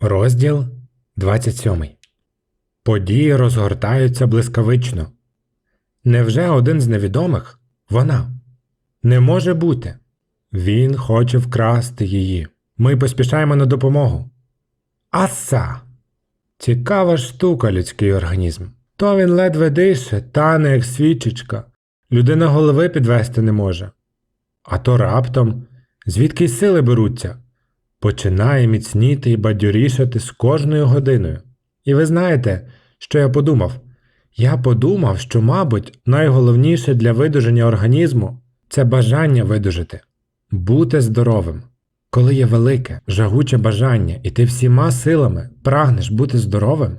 Розділ 27. Події розгортаються блискавично. Невже один з невідомих вона? Не може бути. Він хоче вкрасти її. Ми поспішаємо на допомогу. Аса! Цікава штука людський організм. То він ледве дише, тане, як свічечка. Людина голови підвести не може. А то раптом, звідки й сили беруться, починає міцніти і бадьорішати з кожною годиною. І ви знаєте, що я подумав? Я подумав, що, мабуть, найголовніше для видужання організму це бажання видужити, бути здоровим. Коли є велике, жагуче бажання, і ти всіма силами прагнеш бути здоровим,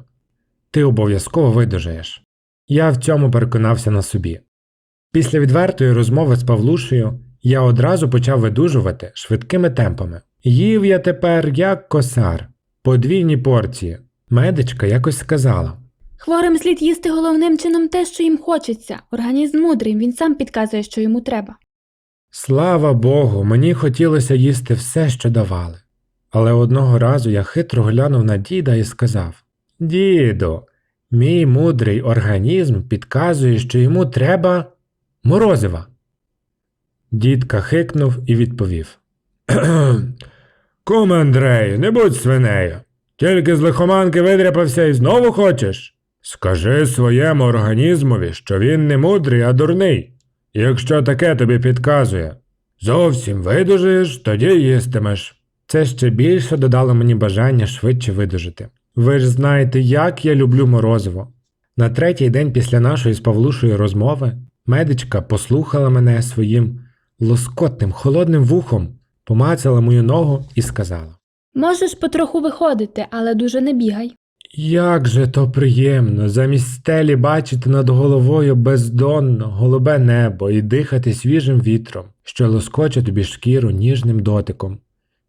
ти обов'язково видужаєш. Я в цьому переконався на собі. Після відвертої розмови з Павлушею я одразу почав видужувати швидкими темпами. Їв я тепер як косар, подвійні порції. Медичка якось сказала. Хворим слід їсти головним чином те, що їм хочеться. Організм мудрий, він сам підказує, що йому треба. Слава Богу, мені хотілося їсти все, що давали. Але одного разу я хитро глянув на діда і сказав Діду, мій мудрий організм підказує, що йому треба морозива. Дід кахикнув і відповів Кум Андрей, не будь свинею. Тільки з лихоманки видряпався і знову хочеш? Скажи своєму організмові, що він не мудрий, а дурний. Якщо таке тобі підказує, зовсім видужаєш, тоді їстимеш. Це ще більше додало мені бажання швидше видужити. Ви ж знаєте, як я люблю морозиво. На третій день після нашої з Павлушою розмови медичка послухала мене своїм лоскотним холодним вухом, помацала мою ногу і сказала: Можеш потроху виходити, але дуже не бігай. Як же то приємно замість стелі бачити над головою бездонно голубе небо і дихати свіжим вітром, що лоскоче тобі шкіру ніжним дотиком,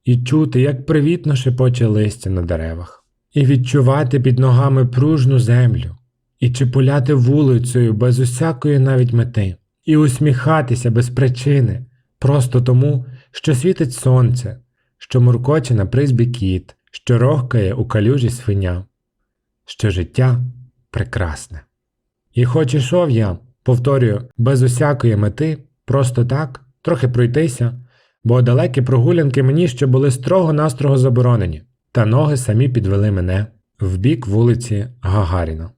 і чути, як привітно шепоче листя на деревах, і відчувати під ногами пружну землю, і чепуляти вулицею без усякої навіть мети, і усміхатися без причини, просто тому, що світить сонце, що муркоче на призбі кіт, що рохкає у калюжі свиня що життя прекрасне. І хоч ішов я, повторюю, без усякої мети, просто так, трохи пройтися, бо далекі прогулянки мені ще були строго-настрого заборонені, та ноги самі підвели мене в бік вулиці Гагаріна.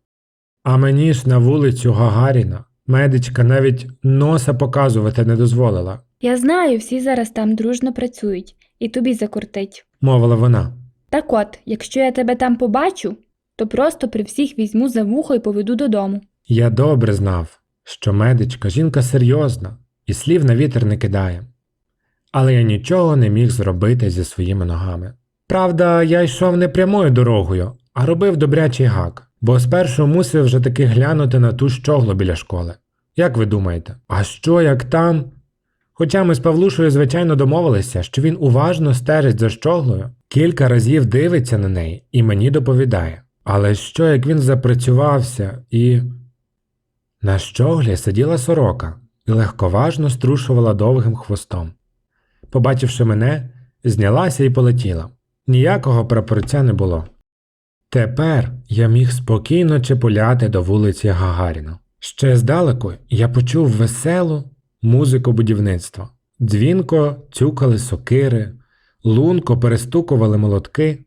А мені ж на вулицю Гагаріна медичка навіть носа показувати не дозволила, Я знаю, всі зараз там дружно працюють, і тобі закортить. мовила вона. Так от, якщо я тебе там побачу, то просто при всіх візьму за вухо і поведу додому. Я добре знав, що медичка жінка серйозна і слів на вітер не кидає. Але я нічого не міг зробити зі своїми ногами. Правда, я йшов не прямою дорогою, а робив добрячий гак, бо спершу мусив вже таки глянути на ту щоглу біля школи. Як ви думаєте, а що як там? Хоча ми з Павлушою, звичайно, домовилися, що він уважно стежить за щоглою, кілька разів дивиться на неї і мені доповідає. Але що як він запрацювався і. На щоглі сиділа сорока і легковажно струшувала довгим хвостом. Побачивши мене, знялася і полетіла. Ніякого прапорця не було. Тепер я міг спокійно чепуляти до вулиці Гагаріна. Ще здалеку я почув веселу музику будівництва. Дзвінко цюкали сокири, лунко перестукували молотки,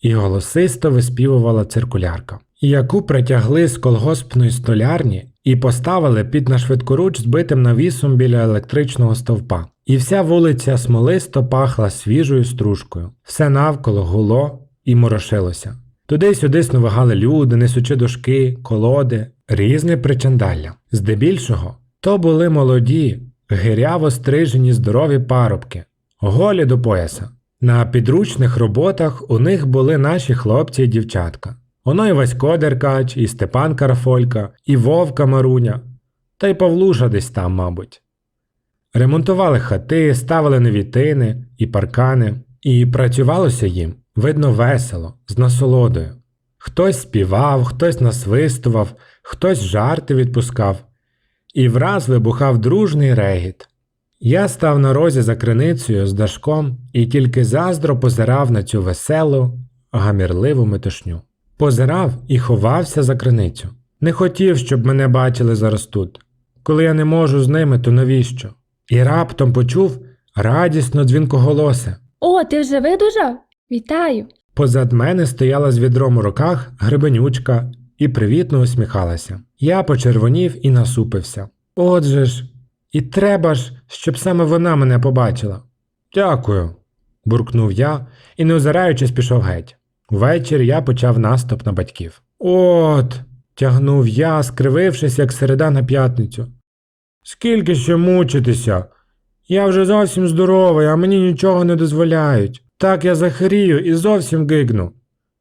і голосисто виспівувала циркулярка, яку притягли з колгоспної столярні і поставили під нашвидкоруч збитим навісом біля електричного стовпа. І вся вулиця смолисто пахла свіжою стружкою, все навколо гуло і морошилося. Туди-сюди снувагали люди, несучи дошки, колоди, різне причандалля. Здебільшого то були молоді, гиряво стрижені здорові парубки, голі до пояса. На підручних роботах у них були наші хлопці і дівчатка. Оно і Васько Деркач, і Степан Карафолька, і Вовка Маруня, та й Павлуша десь там, мабуть. Ремонтували хати, ставили невітини і паркани, і працювалося їм, видно, весело, з насолодою. Хтось співав, хтось насвистував, хтось жарти відпускав, і враз вибухав дружний регіт. Я став на розі за криницею з дашком і тільки заздро позирав на цю веселу, гамірливу метушню. Позирав і ховався за криницю. Не хотів, щоб мене бачили зараз тут. Коли я не можу з ними, то навіщо? І раптом почув радісно дзвінкоголосе. О, ти вже видужав? Вітаю! Позад мене стояла з відром у руках гребенючка і привітно усміхалася. Я почервонів і насупився. Отже ж, і треба ж, щоб саме вона мене побачила. Дякую, буркнув я і, не озираючись, пішов геть. Ввечері я почав наступ на батьків. От, тягнув я, скривившись, як середа на п'ятницю. Скільки ще мучитися? Я вже зовсім здоровий, а мені нічого не дозволяють. Так я захворію і зовсім гигну.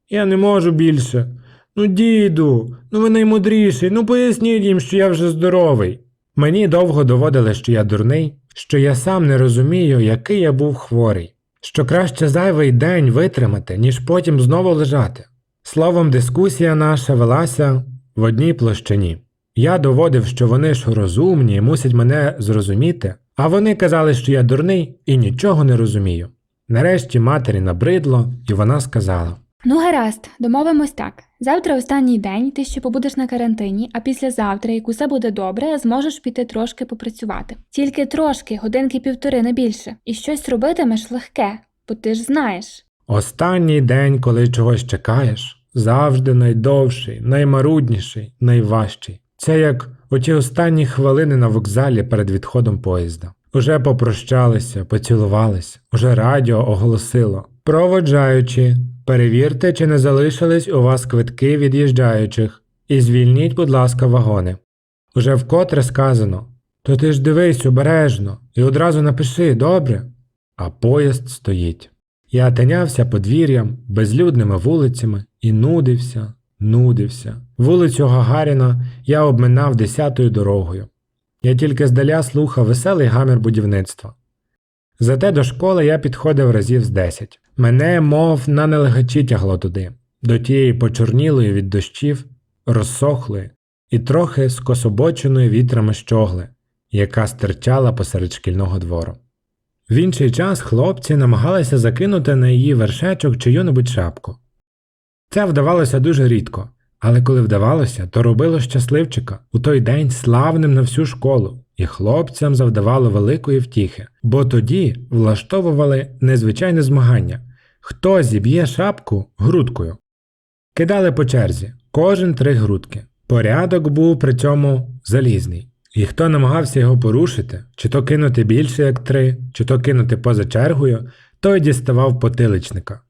Я не можу більше. Ну, діду, ну ви наймудріший, ну поясніть їм, що я вже здоровий. Мені довго доводили, що я дурний, що я сам не розумію, який я був хворий, що краще зайвий день витримати, ніж потім знову лежати. Словом, дискусія наша велася в одній площині. Я доводив, що вони ж розумні і мусять мене зрозуміти, а вони казали, що я дурний і нічого не розумію. Нарешті матері набридло, і вона сказала: Ну, гаразд, домовимось так. Завтра останній день, ти ще побудеш на карантині, а післязавтра, як усе буде добре, зможеш піти трошки попрацювати. Тільки трошки, годинки півтори, не більше. І щось робитимеш легке, бо ти ж знаєш. Останній день, коли чогось чекаєш, завжди найдовший, наймарудніший, найважчий. Це як оті останні хвилини на вокзалі перед відходом поїзда. Уже попрощалися, поцілувались, уже радіо оголосило. Проводжаючи, перевірте, чи не залишились у вас квитки від'їжджаючих, і звільніть, будь ласка, вагони. Уже вкотре сказано то ти ж дивись обережно і одразу напиши, добре? А поїзд стоїть. Я тинявся подвір'ям, безлюдними вулицями і нудився, нудився. Вулицю Гагаріна я обминав десятою дорогою. Я тільки здаля слухав веселий гамір будівництва. Зате до школи я підходив разів з десять. Мене, мов на нелегачі тягло туди, до тієї почорнілої від дощів, розсохлої і трохи скособоченої вітрами щогли, яка стирчала посеред шкільного двору. В інший час хлопці намагалися закинути на її вершечок чию-небудь шапку. Це вдавалося дуже рідко, але коли вдавалося, то робило щасливчика у той день славним на всю школу, і хлопцям завдавало великої втіхи, бо тоді влаштовували незвичайне змагання хто зіб'є шапку грудкою. Кидали по черзі, кожен три грудки. Порядок був при цьому залізний. І хто намагався його порушити, чи то кинути більше, як три, чи то кинути поза чергою, той діставав потиличника.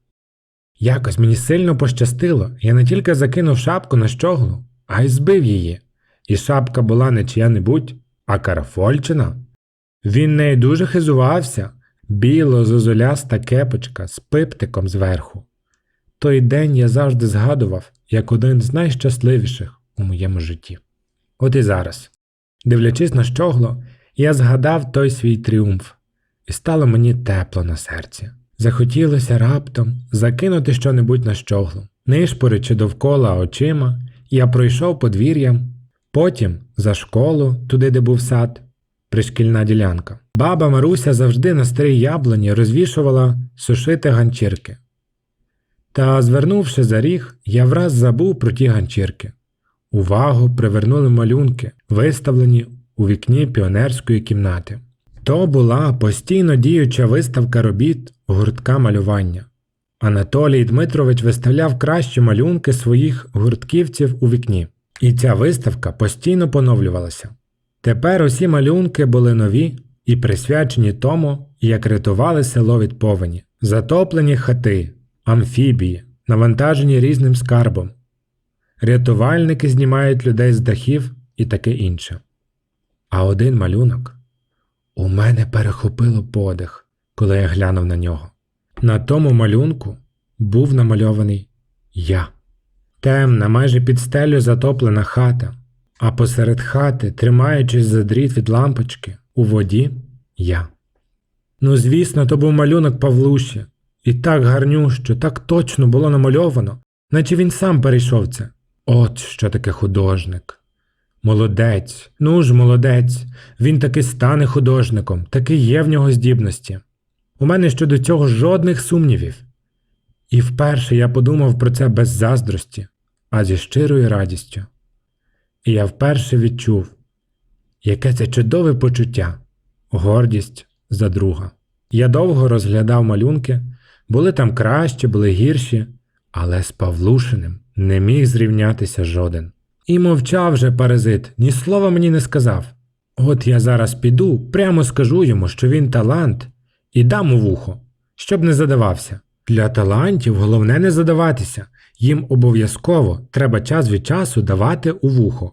Якось мені сильно пощастило, я не тільки закинув шапку на щоглу, а й збив її. І шапка була не чия-небудь, а карафольчина. Він нею дуже хизувався, біло зозуляста кепочка з пиптиком зверху. Той день я завжди згадував як один з найщасливіших у моєму житті. От і зараз, дивлячись на щогло, я згадав той свій тріумф, і стало мені тепло на серці. Захотілося раптом закинути щонебудь на щоглу. Нишпоричи довкола очима, я пройшов подвір'ям, потім за школу, туди, де був сад, пришкільна ділянка. Баба Маруся завжди на старій яблуні розвішувала сушити ганчірки. Та, звернувши за ріг, я враз забув про ті ганчірки. Увагу привернули малюнки, виставлені у вікні піонерської кімнати. То була постійно діюча виставка робіт гуртка малювання. Анатолій Дмитрович виставляв кращі малюнки своїх гуртківців у вікні, і ця виставка постійно поновлювалася. Тепер усі малюнки були нові і присвячені тому, як рятували село від повені, затоплені хати, амфібії, навантажені різним скарбом. Рятувальники знімають людей з дахів і таке інше. А один малюнок у мене перехопило подих, коли я глянув на нього. На тому малюнку був намальований я. Темна, майже під стелю затоплена хата, а посеред хати, тримаючись за дріт від лампочки, у воді я. Ну, звісно, то був малюнок Павлуші, і так гарнющо, так точно було намальовано, наче він сам перейшов це. От що таке художник. Молодець, ну ж, молодець, він таки стане художником, таки є в нього здібності. У мене щодо цього жодних сумнівів. І вперше я подумав про це без заздрості, а зі щирою радістю. І я вперше відчув, яке це чудове почуття, гордість за друга. Я довго розглядав малюнки, були там кращі, були гірші, але з Павлушиним не міг зрівнятися жоден. І мовчав же паразит, ні слова мені не сказав. От я зараз піду, прямо скажу йому, що він талант, і дам у вухо, щоб не задавався. Для талантів головне не задаватися, їм обов'язково треба час від часу давати у вухо.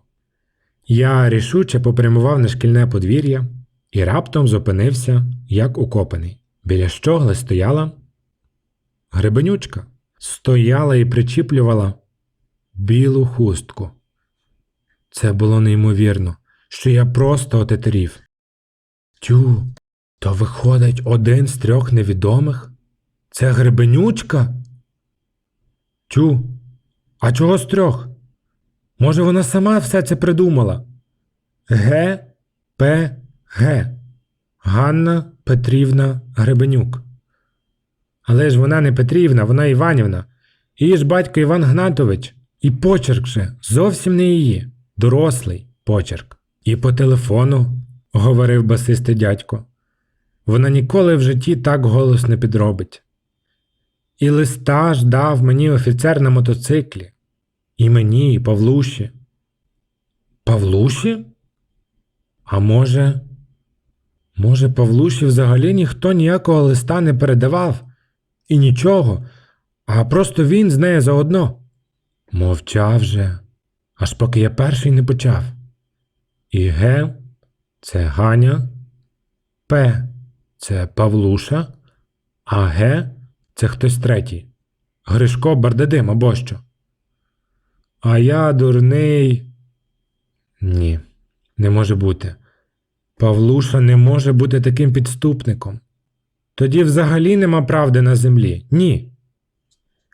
Я рішуче попрямував на шкільне подвір'я і раптом зупинився, як укопаний. Біля щогли стояла гребенючка, стояла і причіплювала білу хустку. Це було неймовірно, що я просто отетерів. Тю, то виходить один з трьох невідомих? Це гребенючка? Тю, а чого з трьох? Може, вона сама все це придумала? Г. П. Г. Ганна Петрівна Гребенюк. Але ж вона не Петрівна, вона Іванівна. Її ж батько Іван Гнатович. І почерк же зовсім не її, дорослий почерк. І по телефону, говорив басистий дядько. Вона ніколи в житті так голос не підробить. І листа ж дав мені офіцер на мотоциклі. І мені, і Павлуші. Павлуші? А може, може, Павлуші взагалі ніхто ніякого листа не передавав і нічого, а просто він з нею заодно. Мовчав же, аж поки я перший не почав. І Г це Ганя, П це Павлуша, а Г це хтось третій. Гришко Бардадим або що. А я дурний. Ні, не може бути. Павлуша не може бути таким підступником. Тоді взагалі нема правди на землі. Ні.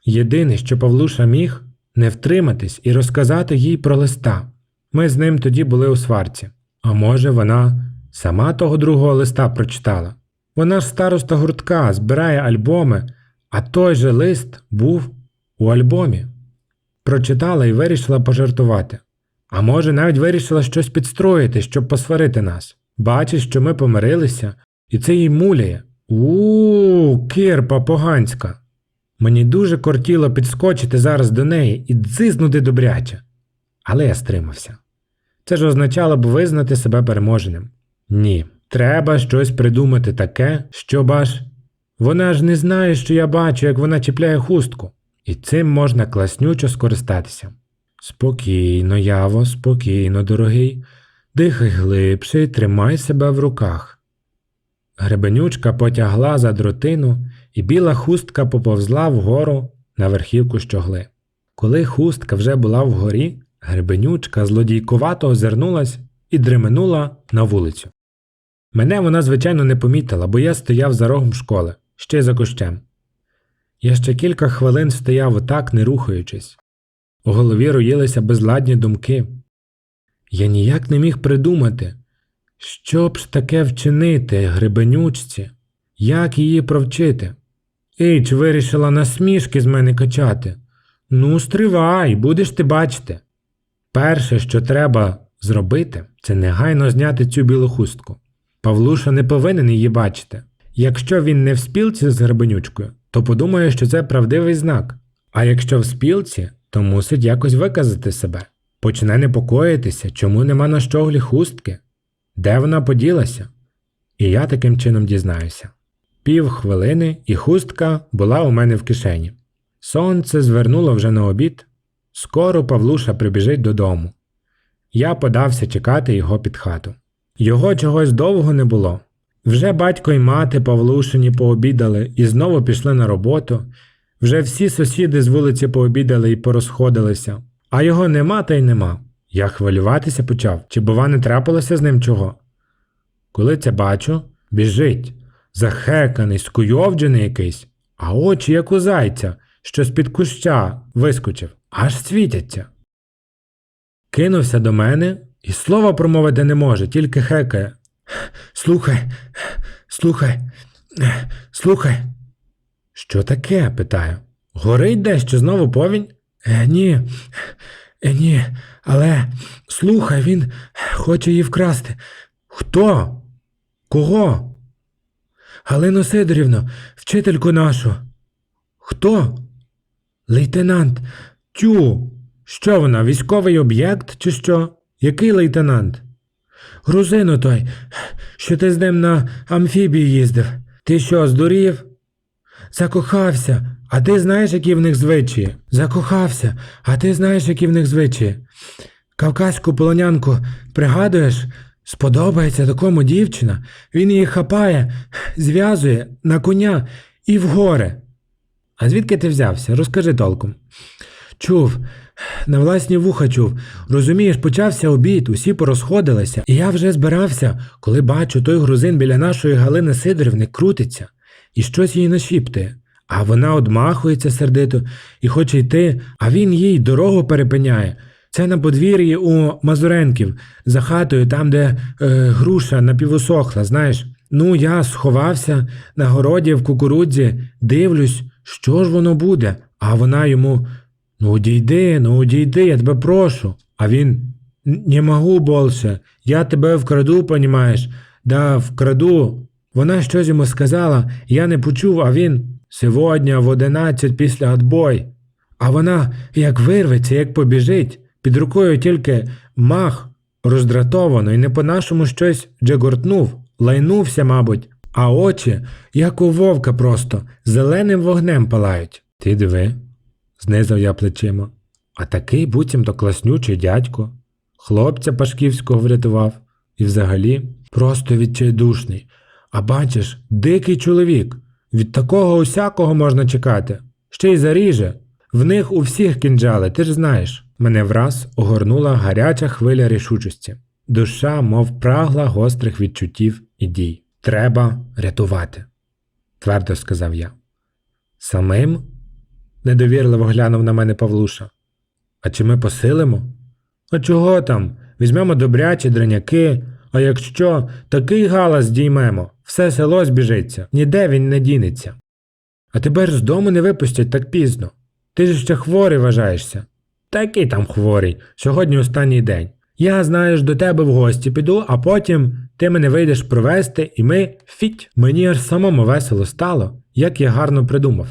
Єдине, що Павлуша міг не втриматись і розказати їй про листа. Ми з ним тоді були у сварці. А може, вона сама того другого листа прочитала. Вона ж староста гуртка збирає альбоми, а той же лист був у альбомі. Прочитала і вирішила пожартувати. А може, навіть вирішила щось підстроїти, щоб посварити нас. Бачить, що ми помирилися, і це їй муляє. У, кирпа поганська. Мені дуже кортіло підскочити зараз до неї і дзизнути добряче. Але я стримався. Це ж означало б визнати себе переможеним. Ні, треба щось придумати таке, щоб аж. Вона ж не знає, що я бачу, як вона чіпляє хустку, і цим можна класнючо скористатися. Спокійно, яво, спокійно, дорогий, дихай глибше і тримай себе в руках. Гребенючка потягла за дротину, і біла хустка поповзла вгору на верхівку щогли. Коли хустка вже була вгорі, гребенючка злодійкувато озирнулась і дременула на вулицю. Мене вона, звичайно, не помітила, бо я стояв за рогом школи, ще за кущем. Я ще кілька хвилин стояв отак, не рухаючись. У голові роїлися безладні думки. Я ніяк не міг придумати, що б ж таке вчинити гребенючці, як її провчити. Іч вирішила насмішки з мене качати. Ну, стривай, будеш ти бачити. Перше, що треба зробити, це негайно зняти цю білу хустку. Павлуша не повинен її бачити. Якщо він не в спілці з гребенючкою, то подумає, що це правдивий знак. А якщо в спілці, то мусить якось виказати себе. Почне непокоїтися, чому нема на щоглі хустки, де вона поділася. І я таким чином дізнаюся. Пів хвилини, і хустка була у мене в кишені. Сонце звернуло вже на обід. Скоро Павлуша прибіжить додому. Я подався чекати його під хату. Його чогось довго не було. Вже батько й мати Павлушині пообідали і знову пішли на роботу. Вже всі сусіди з вулиці пообідали і порозходилися, а його нема та й нема. Я хвилюватися почав, чи бува не трапилося з ним чого. Коли це бачу, біжить, захеканий, скуйовджений якийсь, а очі, як у зайця, що з-під куща вискочив, аж світяться. Кинувся до мене і слова промовити не може, тільки хекає. Слухай, слухай, слухай. Що таке? питаю. Горить дещо знову повінь? Е, ні, е, ні, але слухай, він хоче її вкрасти. Хто? Кого? Галину Сидорівну, вчительку нашу. Хто? Лейтенант. Тю. Що вона, військовий об'єкт чи що? Який лейтенант? Грузину той, що ти з ним на амфібії їздив. Ти що, здурів? Закохався. А ти знаєш, які в них звичаї? Закохався. А ти знаєш, які в них звичаї? Кавказьку полонянку пригадуєш? Сподобається такому дівчина. Він її хапає, зв'язує на коня і в гори. А звідки ти взявся? Розкажи толком. Чув, на власні вуха чув. Розумієш, почався обід, усі порозходилися, і я вже збирався, коли бачу, той грузин біля нашої Галини Сидорівни крутиться і щось їй нашіптує. А вона одмахується сердито і хоче йти, а він їй дорогу перепиняє. Це на подвір'ї у Мазуренків, за хатою, там, де е, груша напівусохла, знаєш. Ну, я сховався на городі в кукурудзі, дивлюсь, що ж воно буде, а вона йому Ну, одійди, ну одійди, я тебе прошу. А він не могу більше, я тебе вкраду, понімаєш? Да, вкраду. Вона щось йому сказала, я не почув, а він сьогодні в одинадцять після отбой. А вона як вирветься, як побіжить, під рукою тільки мах роздратовано і не по-нашому щось джегортнув, лайнувся, мабуть, а очі, як у вовка просто, зеленим вогнем палають. Ти диви, знизав я плечима. А такий буцімто класнючий дядько, хлопця Пашківського врятував, і взагалі просто відчайдушний. А бачиш, дикий чоловік. Від такого усякого можна чекати. Ще й заріже. В них у всіх кінджали, ти ж знаєш. Мене враз огорнула гаряча хвиля рішучості. Душа, мов прагла гострих відчуттів і дій. Треба рятувати, твердо сказав я. Самим? Недовірливо глянув на мене Павлуша. А чи ми посилимо? А чого там? Візьмемо добрячі драняки, а якщо такий галас діймемо, все село збіжиться, ніде він не дінеться. А тебе ж з дому не випустять так пізно. Ти ж ще хворий вважаєшся. Такий там хворий, сьогодні останній день. Я, знаєш, до тебе в гості піду, а потім ти мене вийдеш провести, і ми фіть. Мені аж самому весело стало, як я гарно придумав.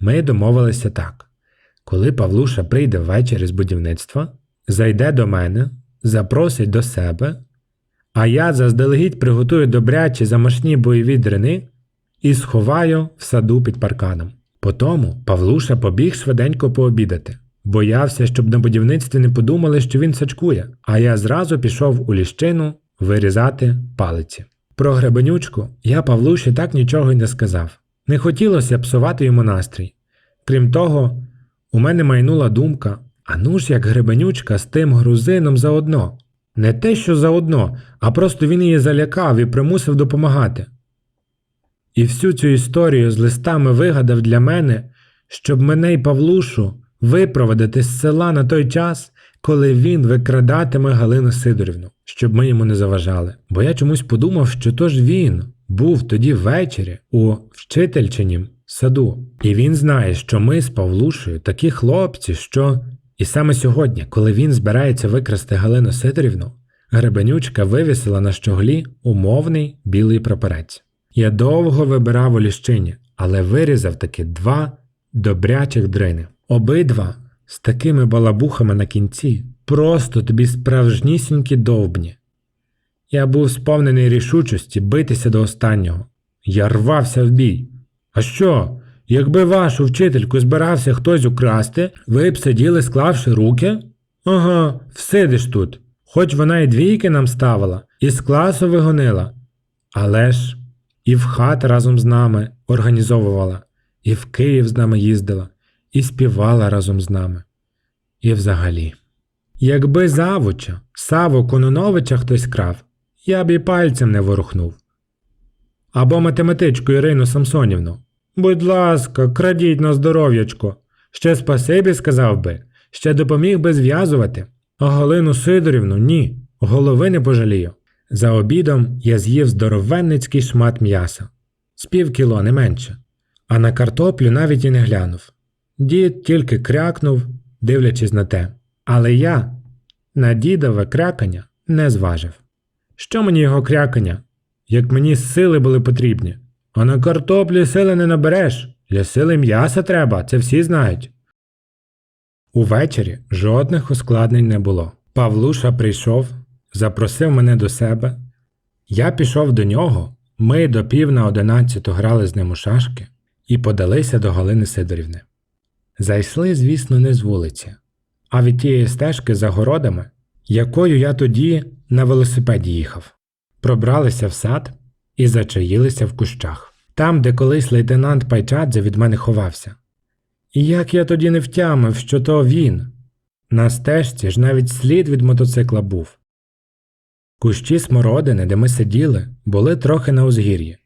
Ми домовилися так. Коли Павлуша прийде ввечері з будівництва, зайде до мене, запросить до себе, а я заздалегідь приготую добрячі замашні бойові дрини і сховаю в саду під парканом. Потому Павлуша побіг швиденько пообідати. Боявся, щоб на будівництві не подумали, що він сачкує, а я зразу пішов у ліщину вирізати палиці. Про гребенючку я Павлуші так нічого й не сказав. Не хотілося псувати йому настрій. Крім того, у мене майнула думка: а ну ж як гребенючка з тим грузином заодно. Не те, що заодно, а просто він її залякав і примусив допомагати. І всю цю історію з листами вигадав для мене, щоб мене й Павлушу випроводити з села на той час, коли він викрадатиме Галину Сидорівну, щоб ми йому не заважали. Бо я чомусь подумав, що то ж він був тоді ввечері у вчительчинім саду. І він знає, що ми з Павлушею такі хлопці, що. І саме сьогодні, коли він збирається викрасти Галину Сидорівну, Гребенючка вивісила на щоглі умовний білий прапорець. Я довго вибирав у ліщині, але вирізав таки два добрячих дрини. Обидва з такими балабухами на кінці, просто тобі справжнісінькі довбні. Я був сповнений рішучості битися до останнього. Я рвався в бій. А що? Якби вашу вчительку збирався хтось украсти, ви б сиділи, склавши руки? Ага, всидиш тут. Хоч вона і двійки нам ставила, і з класу вигонила. Але ж і в хат разом з нами організовувала, і в Київ з нами їздила, і співала разом з нами. І взагалі. Якби завуча, Саву Кононовича хтось крав, я б і пальцем не ворухнув. Або математичку Ірину Самсонівну. Будь ласка, крадіть на здоров'ячко. Ще спасибі сказав би, ще допоміг би зв'язувати. А Галину Сидорівну ні, голови не пожалію. За обідом я з'їв здоровенницький шмат м'яса, з пів кіло не менше, а на картоплю навіть і не глянув. Дід тільки крякнув, дивлячись на те. Але я на дідове крякання не зважив. Що мені його крякання, як мені сили були потрібні? А на картоплі сили не набереш. Для сили м'яса треба, це всі знають. Увечері жодних ускладнень не було. Павлуша прийшов, запросив мене до себе. Я пішов до нього, ми до пів на одинадцяту грали з ним у шашки і подалися до Галини Сидорівни. Зайшли, звісно, не з вулиці, а від тієї стежки за городами, якою я тоді на велосипеді їхав. Пробралися в сад і зачаїлися в кущах, там, де колись лейтенант Пайчадзе від мене ховався. І як я тоді не втямив, що то він. На стежці ж навіть слід від мотоцикла був. Кущі смородини, де ми сиділи, були трохи на узгір'ї,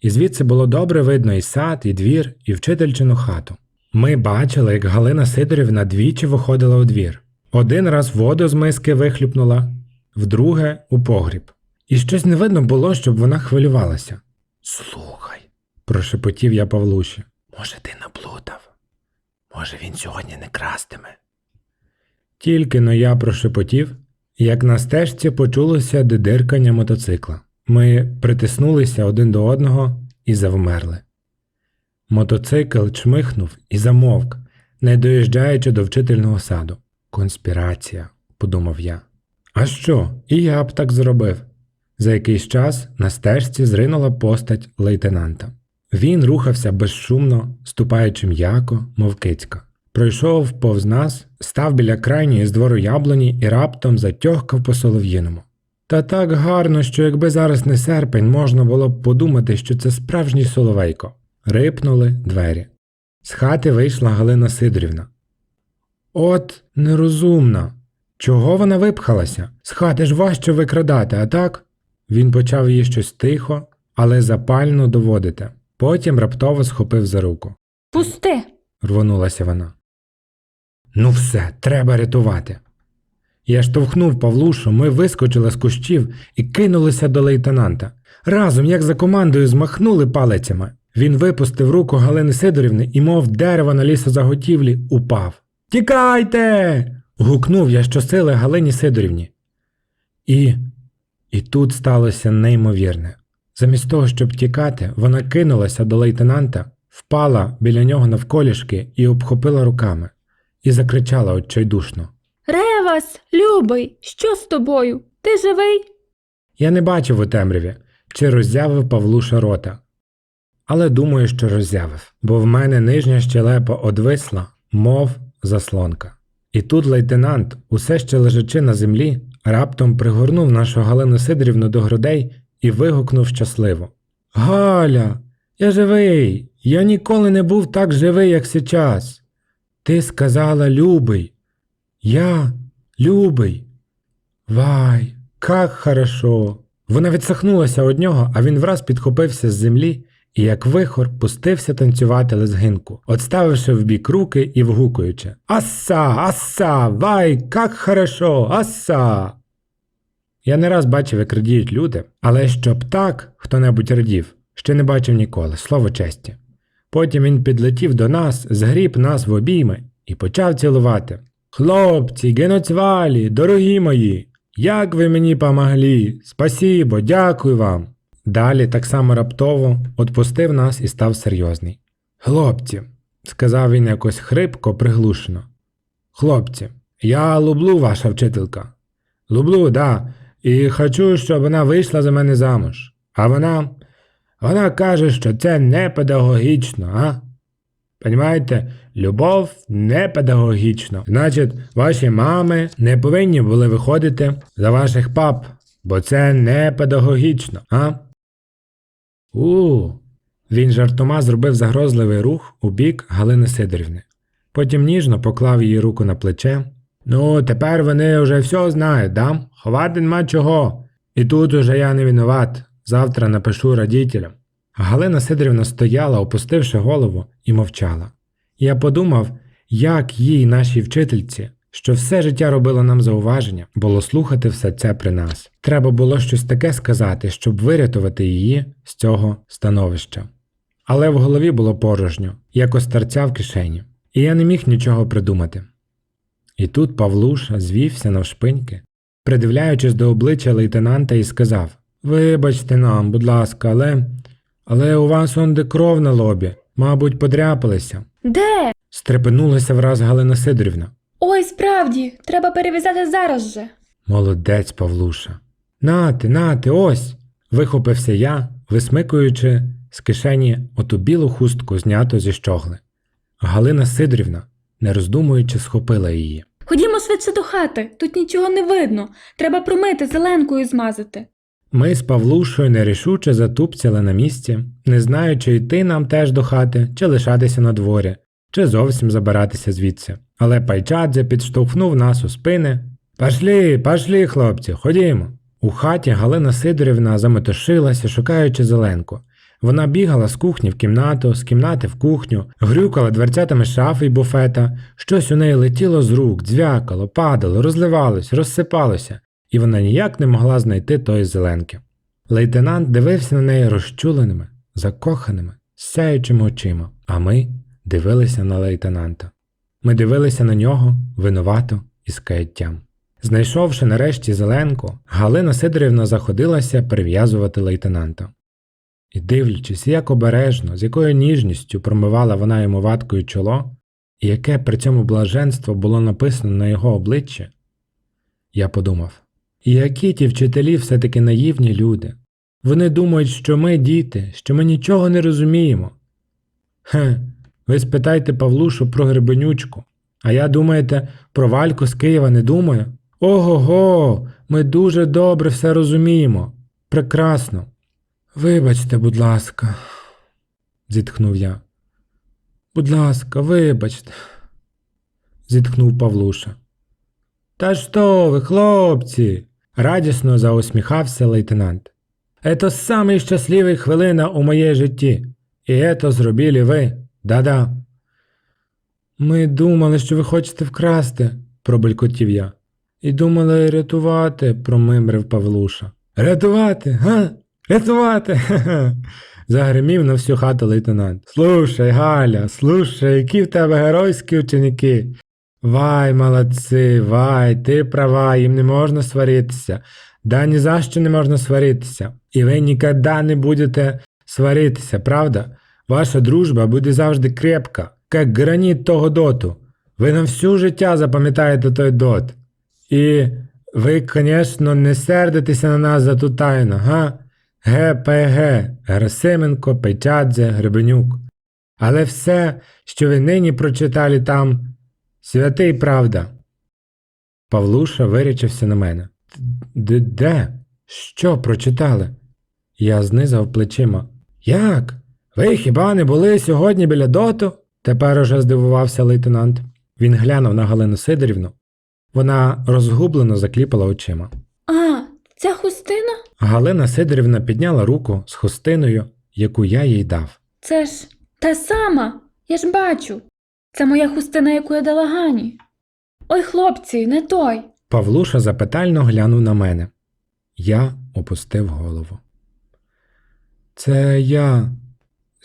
і звідси було добре видно і сад, і двір, і вчительчину хату. Ми бачили, як Галина Сидорівна двічі виходила у двір. Один раз воду з миски вихлюпнула, вдруге у погріб. І щось не видно було, щоб вона хвилювалася. Слухай, прошепотів я Павлуші. Може, ти наплутав? Може, він сьогодні не крастиме. Тільки но я прошепотів, як на стежці почулося дидиркання мотоцикла. Ми притиснулися один до одного і завмерли. Мотоцикл чмихнув і замовк, не доїжджаючи до вчительного саду. Конспірація, подумав я. А що? І я б так зробив. За якийсь час на стежці зринула постать лейтенанта. Він рухався безшумно, ступаючи м'яко, мов кицька. Пройшов повз нас, став біля крайньої з двору яблуні і раптом затьохкав по солов'їному. Та так гарно, що якби зараз не серпень, можна було б подумати, що це справжній соловейко. Рипнули двері. З хати вийшла Галина Сидорівна. От нерозумна. Чого вона випхалася? З хати ж важче викрадати, а так? Він почав їй щось тихо, але запально доводити. Потім раптово схопив за руку. Пусти! рвонулася вона. Ну все, треба рятувати. Я штовхнув Павлушу, ми вискочили з кущів і кинулися до лейтенанта. Разом, як за командою, змахнули палицями. Він випустив руку Галини Сидорівни і, мов дерево на лісозаготівлі, упав. Тікайте. Гукнув я щосили Галині Сидорівні. І. І тут сталося неймовірне. Замість того, щоб тікати, вона кинулася до лейтенанта, впала біля нього навколішки і обхопила руками, і закричала отчайдушно. Ревас, любий, що з тобою? Ти живий? Я не бачив у темряві, чи роззявив Павлуша рота. Але думаю, що роззявив, бо в мене нижня щелепа одвисла, мов заслонка. І тут лейтенант, усе ще лежачи на землі, раптом пригорнув нашу Галину Сидорівну до грудей і вигукнув щасливо: Галя, я живий! Я ніколи не був так живий, як сейчас. Ти сказала любий. Я любий. Вай, как хорошо. Вона відсахнулася від нього, а він враз підхопився з землі і, як вихор, пустився танцювати лезгинку, отставивши в бік руки і вгукуючи Асса, асса, вай, как хорошо, асса. Я не раз бачив, як радіють люди, але щоб так хто-небудь радів, ще не бачив ніколи, слово честі. Потім він підлетів до нас, згріб нас в обійми і почав цілувати. Хлопці, геноцвалі, дорогі мої, як ви мені помогли, спасибо, дякую вам. Далі так само раптово отпустив нас і став серйозний. Хлопці, сказав він якось хрипко, приглушено. Хлопці, я люблю ваша вчителька. Люблю, да, і хочу, щоб вона вийшла за мене замуж. А вона. Вона каже, що це не педагогічно, а? Понімаєте, любов не педагогічно. Значить, ваші мами не повинні були виходити за ваших пап, бо це не педагогічно, а? У. Він жартома зробив загрозливий рух у бік Галини Сидорівни. Потім ніжно поклав її руку на плече. Ну, тепер вони вже все знають, да? Ховати нема чого. І тут уже я не винуват. Завтра напишу родителям. Галина Сидорівна стояла, опустивши голову, і мовчала. Я подумав, як їй, нашій вчительці, що все життя робила нам зауваження, було слухати все це при нас. Треба було щось таке сказати, щоб вирятувати її з цього становища. Але в голові було порожньо, як у старця в кишені. і я не міг нічого придумати. І тут Павлуша звівся навшпиньки, придивляючись до обличчя лейтенанта, і сказав Вибачте нам, будь ласка, але. Але у вас он де кров на лобі, мабуть, подряпалися. Де? Стрепенулася враз Галина Сидорівна. Ой, справді, треба перев'язати зараз же. Молодець, Павлуша. Нати, нати, ось. вихопився я, висмикуючи з кишені оту білу хустку, зняту зі щогли. Галина Сидорівна, не роздумуючи, схопила її. Ходімо швидше до хати, тут нічого не видно. Треба промити зеленкою змазати. Ми з Павлушою нерішуче затупцяли на місці, не знаючи йти нам теж до хати, чи лишатися на дворі, чи зовсім забиратися звідси. Але Пайчадзе підштовхнув нас у спини. Пашлі, пашлі, хлопці, ходімо. У хаті Галина Сидорівна заметушилася, шукаючи зеленку. Вона бігала з кухні в кімнату, з кімнати в кухню, грюкала дверцятами шафи й буфета, щось у неї летіло з рук, дзвякало, падало, розливалось, розсипалося, і вона ніяк не могла знайти тої зеленки. Лейтенант дивився на неї розчуленими, закоханими, сяючими очима, а ми дивилися на лейтенанта. Ми дивилися на нього винувато і з каяттям. Знайшовши нарешті зеленку, Галина Сидорівна заходилася перев'язувати лейтенанта. І дивлячись, як обережно, з якою ніжністю промивала вона йому ваткою чоло, і яке при цьому блаженство було написано на його обличчі, я подумав, і які ті вчителі все-таки наївні люди. Вони думають, що ми діти, що ми нічого не розуміємо. Хе, ви спитайте Павлушу про гребенючку, а я думаєте, про вальку з Києва не думаю? Ого го, ми дуже добре все розуміємо. Прекрасно. Вибачте, будь ласка, зітхнув я. Будь ласка, вибачте, зітхнув Павлуша. Та що ви, хлопці? радісно заусміхався лейтенант. Ето самий щасливий хвилина у моєї житті. І ето зробили ви. Да-да. Ми думали, що ви хочете вкрасти, пробелькотів я. І думали рятувати, промимрив Павлуша. Рятувати, га? Рятувати. Ха-ха. Загримів на всю хату лейтенант. Слушай, Галя, слушай, які в тебе геройські ученики. Вай, молодці, вай, ти права, їм не можна сваритися. Да ні за що не можна сваритися. І ви ніколи не будете сваритися, правда? Ваша дружба буде завжди крепка, як граніт того доту. Ви на всю життя запам'ятаєте той дот. І ви, звісно, не сердитеся на нас за ту тайну, га? ГПГ, Герасименко, Пейчадзе, Гребенюк. Але все, що ви нині прочитали там, святий правда. Павлуша вирячився на мене. Де? Що прочитали? Я знизав плечима. Як? Ви хіба не були сьогодні біля доту? Тепер уже здивувався лейтенант. Він глянув на Галину Сидорівну. Вона розгублено закліпала очима. А, ця хустина? Галина Сидорівна підняла руку з хустиною, яку я їй дав. Це ж та сама. Я ж бачу. Це моя хустина, яку я дала Гані. Ой, хлопці, не той. Павлуша запитально глянув на мене. Я опустив голову. Це я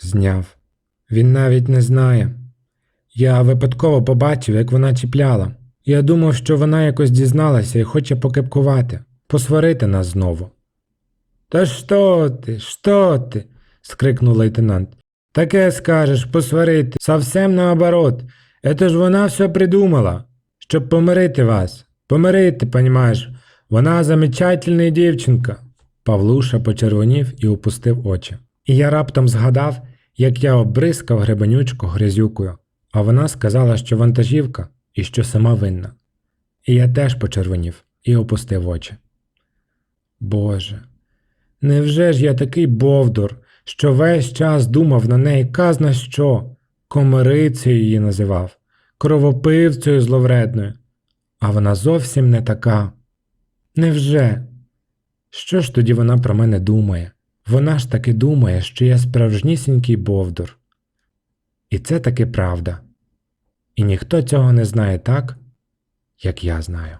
зняв. Він навіть не знає. Я випадково побачив, як вона чіпляла. Я думав, що вона якось дізналася і хоче покепкувати, посварити нас знову. Та що ти, що ти? скрикнув лейтенант. Таке скажеш, посварити, совсем наоборот. Это ж вона все придумала, щоб помирити вас. Помирити, понімаєш, вона замечательна дівчинка. Павлуша почервонів і опустив очі. І я раптом згадав, як я обрискав гребенючку грязюкою, а вона сказала, що вантажівка і що сама винна. І я теж почервонів і опустив очі. Боже, невже ж я такий бовдур, що весь час думав на неї казна що, комарицею її називав, кровопивцею зловредною, а вона зовсім не така. Невже? Що ж тоді вона про мене думає? Вона ж таки думає, що я справжнісінький бовдур. І це таки правда. І ніхто цього не знає так, як я знаю.